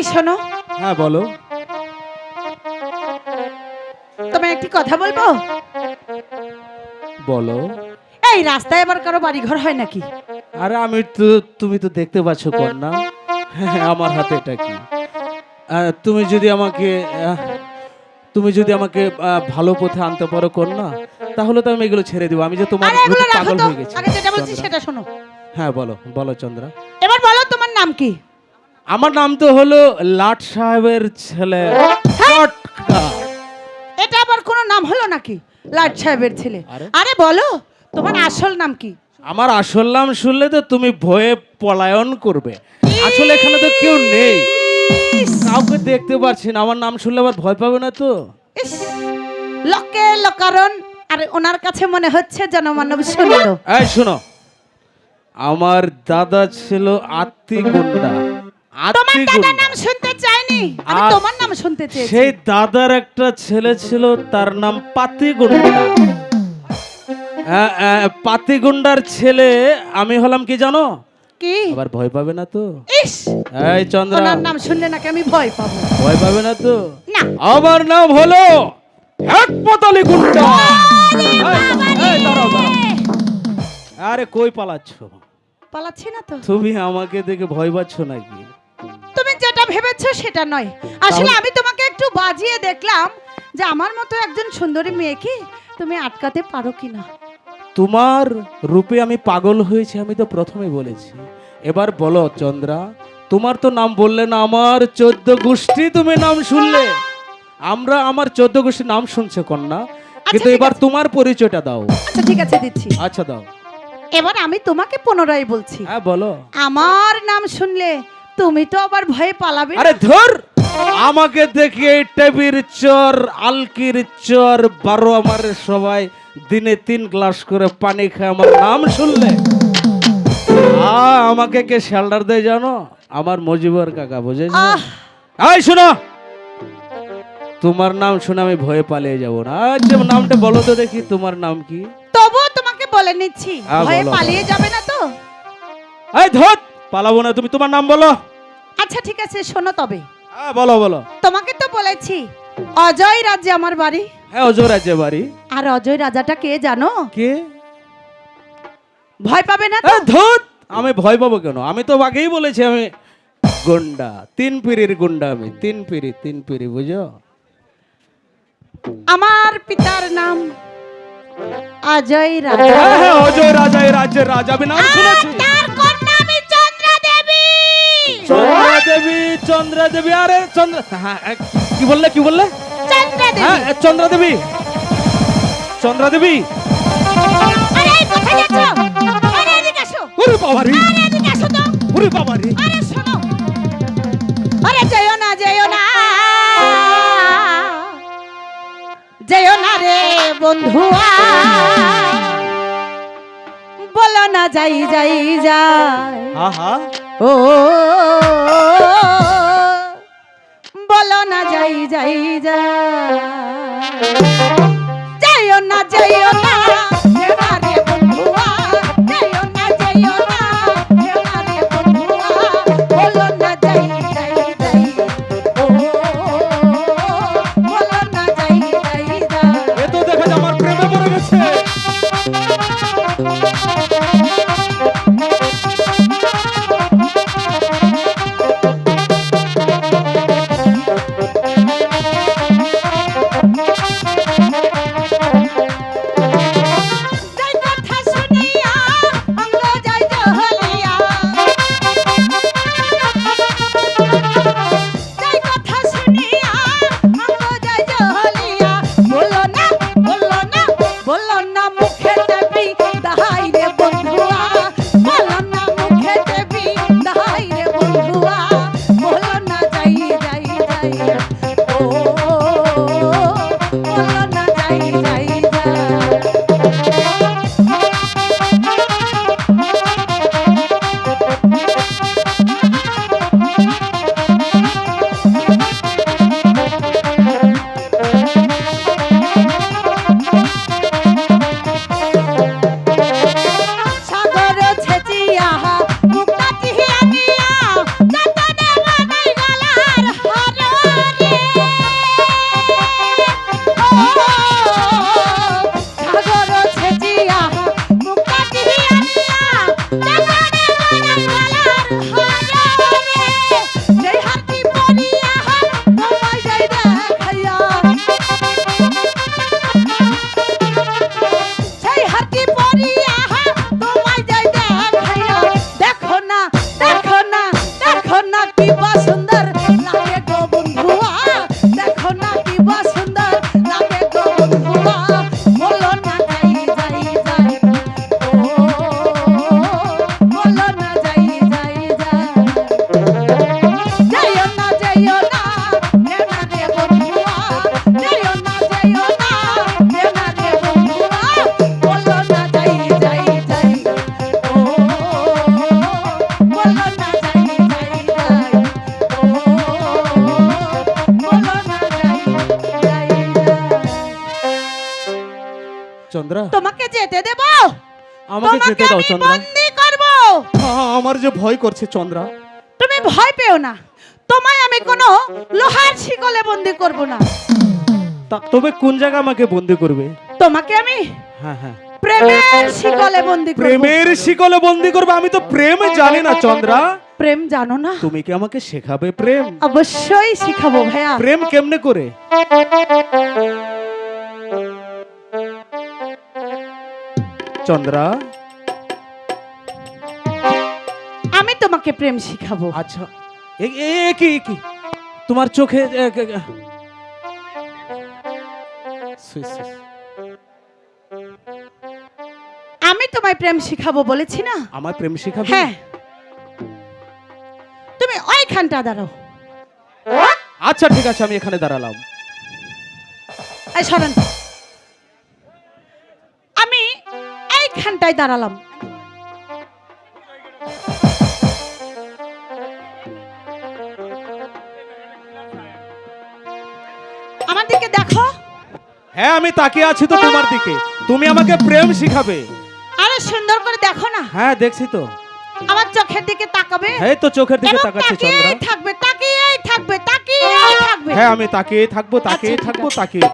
এই শোনো। হ্যাঁ বলো। তোমায় একটি কথা বলব? বলো। এই রাস্তায় আবার কারও বাড়ি ঘর হয় নাকি? আরে আমি তো তুমি তো দেখতে পাচ্ছ কন্যা। হ্যাঁ, আমার হাতে এটা কি? তুমি যদি আমাকে তুমি যদি আমাকে ভালো পথে আনতে পারো কন্যা তাহলে তো আমি এগুলো ছেড়ে দেবো। আমি যে তোমার পাগল হয়ে গেছি। আগে যেটা বলছি সেটা শোনো। হ্যাঁ বলো বলো চন্দ্রা। এবার বলো তোমার নাম কি? আমার নাম তো হলো লাট সাহেবের ছেলে। চটকা। এটা আবার কোনো নাম হলো নাকি? লাট সাহেবের ছেলে। আরে? বলো তোমার আসল নাম কি? আমার আসল নাম শুনলে তো তুমি ভয়ে পলায়ন করবে। আসলে এখানে তো কেউ নেই। কাউকে দেখতে পাচ্ছি না। আমার নাম শুনলে আবার ভয় পাবে না তো? লোকে লোকারণ। আরে ওনার কাছে মনে হচ্ছে যেন জনমানব শুনল এই শোনো আমার দাদা ছিল আত্মি গুন্ডা তোমার দাদার নাম শুনতে চাইনি? আমি তোমার নাম শুনতে চেয়েছি। সেই দাদার একটা ছেলে ছিল তার নাম পাতি গুন্ডা আহ, আহ, পাতি গুন্ডার ছেলে আমি হলাম কি জানো? কি? আবার ভয় পাবে না তো? ইস! এই চন্দ্রা। ওনার নাম শুনলে নাকি আমি ভয় পাবো? ভয় পাবে না তো? না। আমার নাম হলো গুন্ডা। এই, দাঁড়াও, দাঁড়াও। আরে কই পালাচ্ছ? পালাচ্ছি না তো। তুমি আমাকে দেখে ভয় পাচ্ছ নাকি? যেটা ভেবেছো সেটা নয়। আসলে আমি তোমাকে একটু বাজিয়ে দেখলাম যে আমার মতো একজন সুন্দরী মেয়েকে তুমি আটকাতে পারো কিনা তোমার রূপে আমি পাগল হয়েছি আমি তো প্রথমে বলেছি। এবার বলো চন্দ্রা তোমার তো নাম বললে না আমার চোদ্দ গোষ্ঠী তুমি নাম শুনলে? আমরা আমার চোদ্দ গোষ্ঠী নাম শুনছে কন্যা। কিন্তু ঠিক এবার তোমার পরিচয়টা দাও। আচ্ছা ঠিক আছে দিচ্ছি। আচ্ছা দাও। এবার আমি তোমাকে পুনরায় বলছি। হ্যাঁ বলো। আমার নাম শুনলে তুমি তো আবার ভয়ে পালাবে। আরে ধর! আমাকে দেখে এই টেবির চর আলকির চর বারো আমার সবাই দিনে তিন গ্লাস করে পানি খায় আমার নাম শুনলে। আমাকে কে শেল্টার দেয় জানো? আমার মজিবর কাকা বুঝেছ? শোনো! তোমার নাম শুনে আমি ভয়ে পালিয়ে যাব না। আচ্ছা নামটা বলো তো দেখি তোমার নাম কি? তবুও তোমাকে বলে নিচ্ছি ভয়ে পালিয়ে যাবে না তো। এই ধর! পালাবো না তুমি তোমার নাম বলো। আচ্ছা ঠিক আছে শোনো তবে। হ্যাঁ বলো বলো। তোমাকে তো বলেছি অজয় রাজ্যে আমার বাড়ি। হ্যাঁ অজয় রাজ্যে বাড়ি। আর অজয় রাজাটা কে জানো? কে? ভয় পাবে না তো? ধুত! আমি ভয় পাবো কেন? আমি তো আগেই বলেছি আমি গুন্ডা তিন পিড়ির গুন্ডা আমি তিন পিড়ি তিন পিড়ি বুঝো? আমার পিতার নাম অজয় রাজা। হ্যাঁ হ্যাঁ অজয় রাজা এই রাজ্যের রাজা আমি নাম শুনেছি। তার কন্যা আমি চন্দ্রা দেবী দেবী চন্দ্রা দেবী আরে চন্দ্র হ্যাঁ কি বললে কি বললে? চন্দ্রা হ্যাঁ চন্দ্রা দেবী চন্দ্রা দেবী আরে ওরে ওরে যেও না যেও না। যেও না রে বন্ধুয়া। বলো না যাই যাই যাই। হ্যাঁ ও বলো না যাই যাই চন্দ্রা। তোমাকে যেতে দেব। আমাকে যেতে দাও আমি চন্দ্রা। বন্দি করব। আমার যে ভয় করছে চন্দ্রা। তুমি ভয় পেও না। তোমায় আমি কোনো লোহার শিকলে বন্দি করব না। তা- তবে কোন জায়গা আমাকে বন্দি করবে? তোমাকে আমি হ্যাঁ হ্যাঁ। প্রেমের শিকলে বন্দি করব। প্রেমের শিকলে বন্দি করবে? আমি তো প্রেম জানি না চন্দ্রা। প্রেম জানো না? তুমি কি আমাকে শেখাবে প্রেম? অবশ্যই শিখাবো ভাইয়া। প্রেম কেমনে করে? চন্দ্রা আমি তোমাকে প্রেম শিখাবো। আচ্ছা। এ- কি কি? তোমার চোখে। আমি তোমায় প্রেম শিখাবো বলেছি না? আমার প্রেম শিখাবো? হ্যাঁ। তুমি ওইখানটা দাঁড়াও। আচ্ছা ঠিক আছে আমি এখানে দাঁড়ালাম। এই সরেন। এইখানটায় দাঁড়ালাম। আমার দিকে দেখো। হ্যাঁ আমি তাকিয়ে আছি তো তোমার দিকে। তুমি আমাকে প্রেম শিখাবে। আরে সুন্দর করে দেখো না। হ্যাঁ দেখছি তো। আমার চোখের দিকে তাকাবে? এই তো চোখের দিকে তাকাচ্ছি তাকিয়েই চন্দ্রা। থাকবে তাকিয়েই থাকবে তাকিয়েই থাকবে। হ্যাঁ আমি তাকিয়ে থাকব তাকিয়ে আচ্ছা, থাকব। তাকিয়ে